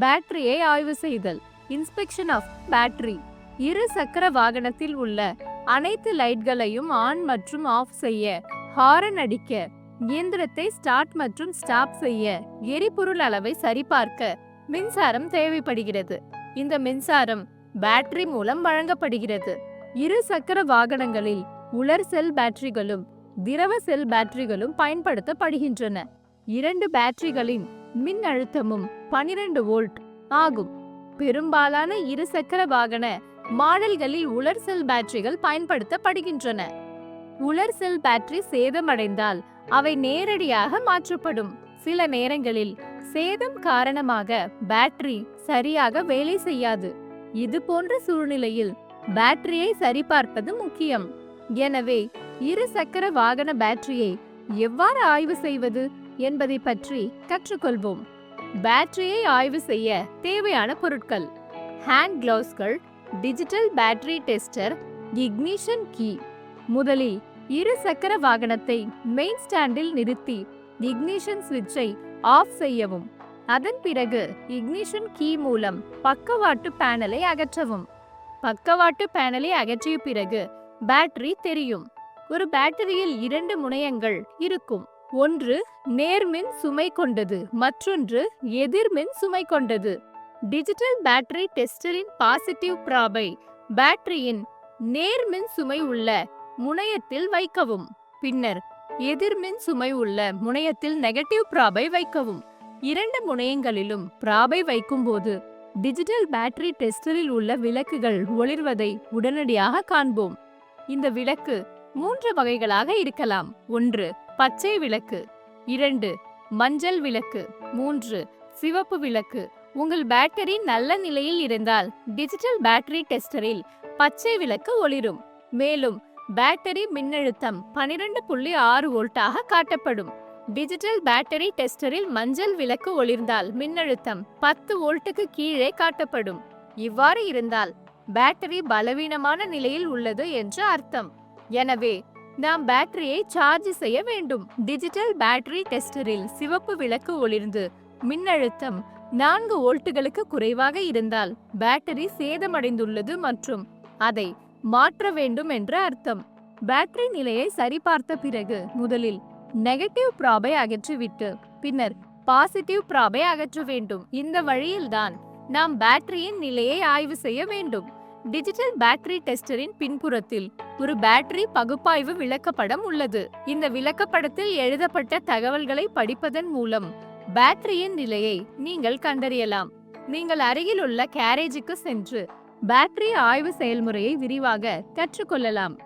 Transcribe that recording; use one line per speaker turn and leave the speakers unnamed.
பேட்டரியை ஆய்வு செய்தல். Inspection of battery. இரு சக்கர வாகனத்தில் உள்ள அனைத்து லைட்களையும் ஆன் மற்றும் ஆஃப் செய்ய ஹாரன் அடிக்க இயந்திரத்தை ஸ்டார்ட் மற்றும் ஸ்டாப் செய்ய எரிபொருள் அளவை சரிபார்க்க மின்சாரம் தேவைப்படுகிறது. இந்த மின்சாரம் பேட்டரி மூலம் வழங்கப்படுகிறது. இரு சக்கர வாகனங்களில் உலர் செல் பேட்டரிகளும் திரவ செல் பேட்டரிகளும் பயன்படுத்தப்படுகின்றன. இரண்டு பேட்டரிகளின் மின் அழுத்தமும் 12 வோல்ட் ஆகும். பெரும்பாலான இருசக்கர வாகன மாடல்களில் உலர் செல் பேட்டரிகள் பயன்படுத்தப்படுகின்றன. உலர் செல் பேட்டரி சேதமடைந்தால் அவை நேரடியாக மாற்றப்படும். சில நேரங்களில் சேதம் காரணமாக பேட்டரி சரியாக வேலை செய்யாது. இது போன்ற சூழ்நிலையில் பேட்டரியை சரிபார்ப்பது முக்கியம். எனவே இரு சக்கர வாகன பேட்டரியை எவ்வாறு ஆய்வு செய்வது? என்பதை பற்றி கற்றுக்கொள்வோம். பேட்டரியை ஆய்வு செய்ய தேவையான பொருட்கள். Hand கிளவுஸ்கள் digital battery tester ignition key. முதலில் இரு சக்கர வாகனத்தை மெயின் ஸ்டாண்டில் நிறுத்தி இக்னிஷன் சுவிட்சை ஆஃப் செய்யவும். அதன் பிறகு இக்னிஷன் கீ மூலம் பக்கவாட்டு பேனலை அகற்றவும். பக்கவாட்டு பேனலை அகற்றிய பிறகு பேட்டரி தெரியும். ஒரு பேட்டரியில் இரண்டு முனையங்கள் இருக்கும். ஒன்று நேர்மின் சுமை கொண்டது மற்றொன்று எதிர்மின் சுமை கொண்டது. டிஜிட்டல் பேட்டரி டெஸ்டரின் பாசிட்டிவ் ப்ராபை பேட்டரியின் நேர்மின் சுமை உள்ள முனையத்தில் வைக்கவும். பின்னர் எதிர்மின் சுமை உள்ள முனையத்தில் நெகட்டிவ் ப்ராபை வைக்கவும். இரண்டு முனையங்களிலும் ப்ராபை வைக்கும்போது டிஜிட்டல் பேட்டரி டெஸ்டரில் உள்ள விளக்குகள் ஒளிர்வதை உடனடியாக காண்போம். இந்த விளக்கு மூன்று வகைகளாக இருக்கலாம். ஒன்று பச்சை விளக்கு. இரண்டு மஞ்சள் விளக்கு. மூன்று சிவப்பு விளக்கு. உங்கள் பேட்டரி நல்ல நிலையில் இருந்தால் டிஜிட்டல் பேட்டரி டெஸ்டரில் பச்சை விளக்கு ஒளிரும். மேலும் பேட்டரி மின்னழுத்தம் பனிரெண்டு புள்ளி ஆறு வோல்ட்டாக காட்டப்படும். டிஜிட்டல் பேட்டரி டெஸ்டரில் மஞ்சள் விளக்கு ஒளிர்ந்தால் மின்னழுத்தம் பத்து வோல்ட்டுக்கு கீழே காட்டப்படும். இவ்வாறு இருந்தால் பேட்டரி பலவீனமான நிலையில் உள்ளது என்று அர்த்தம். எனவே நாம் பேட்டரியை சார்ஜ் செய்ய வேண்டும். டிஜிட்டல் பேட்டரி டெஸ்டரில் சிவப்பு விளக்கு ஒளிர்ந்து மின்னழுத்தம் நான்கு வோல்ட்டுகளுக்கு குறைவாக இருந்தால் பேட்டரி சேதமடைந்துள்ளது மற்றும் அதை மாற்ற வேண்டும் என்று அர்த்தம். பேட்டரி நிலையை சரிபார்த்த பிறகு முதலில் நெகட்டிவ் ப்ராபை அகற்றிவிட்டு பின்னர் பாசிட்டிவ் ப்ராபை அகற்ற வேண்டும். இந்த வழியில்தான் நாம் பேட்டரியின் நிலையை ஆய்வு செய்ய வேண்டும். டிஜிட்டல் பேட்டரி டெஸ்டரின் பின்புறத்தில் ஒரு பேட்டரி பகுப்பாய்வு விளக்கப்படம் உள்ளது. இந்த விளக்கப்படத்தில் எழுதப்பட்ட தகவல்களை படிப்பதன் மூலம் பேட்டரியின் நிலையை நீங்கள் கண்டறியலாம். நீங்கள் அருகிலுள்ள கேரேஜுக்கு சென்று பேட்டரி ஆய்வு செயல்முறையை விரிவாக கற்றுக்கொள்ளலாம்.